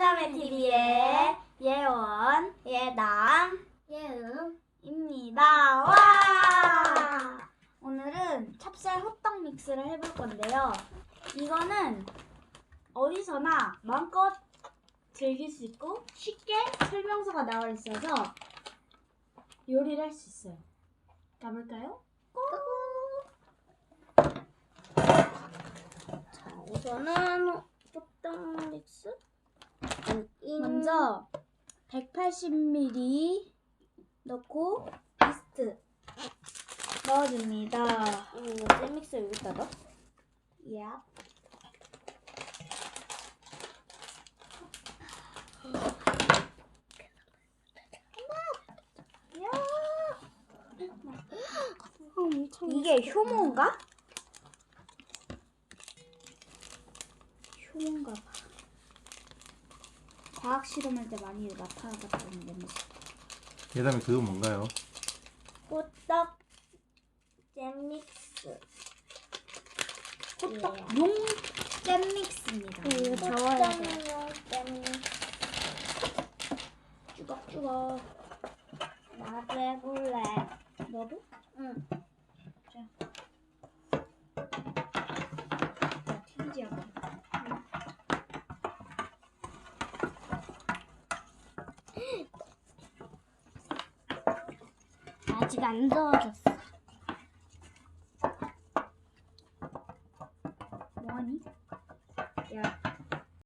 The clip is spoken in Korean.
삼자매 TV의 예원, 예담, 예음입니다. 와! 오늘은 찹쌀 호떡 믹스를 해볼 건데요. 이거는 어디서나 마음껏 즐길 수 있고 쉽게 설명서가 나와 있어서 요리를 할 수 있어요. 가볼까요? 고! 자, 우선은 호떡 믹스. 먼저 180ml 넣고 이스트 넣어줍니다. 음, 잼믹스 여기다 넣어? 야. 엄청 이게 효모인가? 효모인가 봐. 과학 실험할 때 많이 나타났던 냄새. 예담이 그거 뭔가요? 호떡 잼믹스. 호떡 예. 용잼 믹스입니다. 이거 저어야 돼. 호떡용 잼믹스. 쭈걱쭈걱. 나도 해볼래. 너도? 응. 아직 안 넣어졌어. 뭐하니? 야.